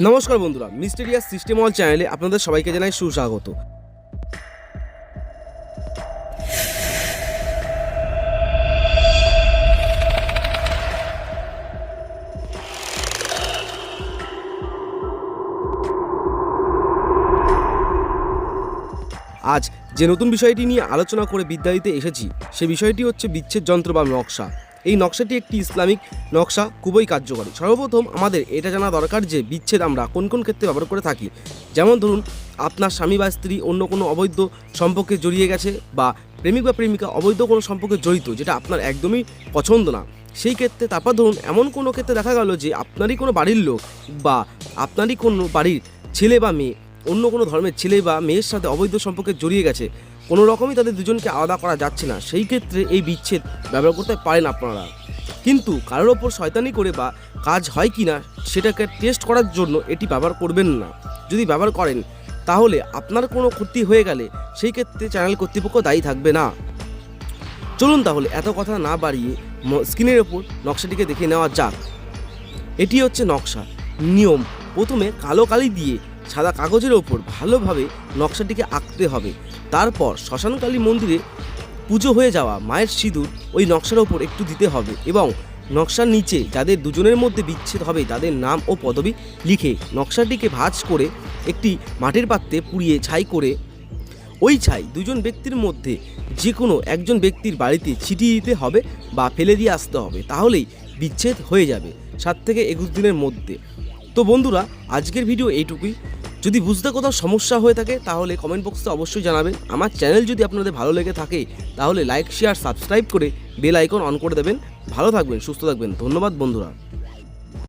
নমস্কার বন্ধুরা mysterious system all চ্যানেলে আপনাদের সবাইকে জানাই সুস্বাগত। আজ যে নতুন বিষয়টি নিয়ে আলোচনা করে বিদ্যা দিতে এসেছি, সে বিষয়টি হচ্ছে বিচ্ছেদ যন্ত্র বা নকশা। এই নকশাটি একটি ইসলামিক নকশা, খুবই কার্যকরী। সর্বপ্রথম আমাদের এটা জানা দরকার যে বিচ্ছেদ আমরা কোন কোন ক্ষেত্রে ব্যবহার করে থাকি। যেমন ধরুন, আপনার স্বামী বা স্ত্রী অন্য কোনো অবৈধ সম্পর্কে জড়িয়ে গেছে বা প্রেমিক বা প্রেমিকা অবৈধ কোনো সম্পর্কে জড়িত যেটা আপনার একদমই পছন্দ না। সেই ক্ষেত্রে তারপর ধরুন, এমন কোনো ক্ষেত্রে দেখা গেল যে আপনারই কোনো বাড়ির লোক বা আপনারই কোনো বাড়ির ছেলে বা মেয়ে, অন্য কোনো ধর্মের ছেলে বা মেয়ের সাথে অবৈধ সম্পর্কে জড়িয়ে গেছে। কোনো রকমই তাদের দুজনকে আলাদা করা যাচ্ছে না। সেই ক্ষেত্রে এই বিচ্ছেদ ব্যবহার করতে পারেন আপনারা। কিন্তু কারোর ওপর শয়তানি করে বা কাজ হয় কি না সেটাকে টেস্ট করার জন্য এটি ব্যবহার করবেন না। যদি ব্যবহার করেন, তাহলে আপনার কোনো ক্ষতি হয়ে গেলে সেই ক্ষেত্রে চ্যানেল কর্তৃপক্ষ দায়ী থাকবে না। চলুন তাহলে এত কথা না বাড়িয়ে স্ক্রিনের ওপর নকশাটিকে দেখে নেওয়া যাক। এটি হচ্ছে নকশা। নিয়ম। প্রথমে কালো কালি দিয়ে সাদা কাগজের ওপর ভালোভাবে নকশাটিকে আঁকতে হবে। তারপর শ্মশানকালী মন্দিরে পুজো হয়ে যাওয়া মায়ের সিঁদুর ওই নকশার ওপর একটু দিতে হবে এবং নকশার নিচে যাদের দুজনের মধ্যে বিচ্ছেদ হবে, তাদের নাম ও পদবি লিখে নকশাটিকে ভাঁজ করে একটি মাটির পাত্রে পুড়িয়ে ছাই করে ওই ছাই দুজন ব্যক্তির মধ্যে যে কোনো একজন ব্যক্তির বাড়িতে ছিটিয়ে দিতে হবে বা ফেলে দিয়ে আসতে হবে। তাহলেই বিচ্ছেদ হয়ে যাবে সাত থেকে একুশ দিনের মধ্যে। তো বন্ধুরা, আজকের ভিডিও এইটুকুই। যদি বুঝতে কোথাও সমস্যা হয়ে থাকে, তাহলে কমেন্ট বক্সে অবশ্যই জানাবেন। আমার চ্যানেল যদি আপনাদের ভালো লেগে থাকে, তাহলে লাইক শেয়ার সাবস্ক্রাইব করে বেল আইকন অন করে দেবেন। ভালো থাকবেন, সুস্থ থাকবেন। ধন্যবাদ বন্ধুরা।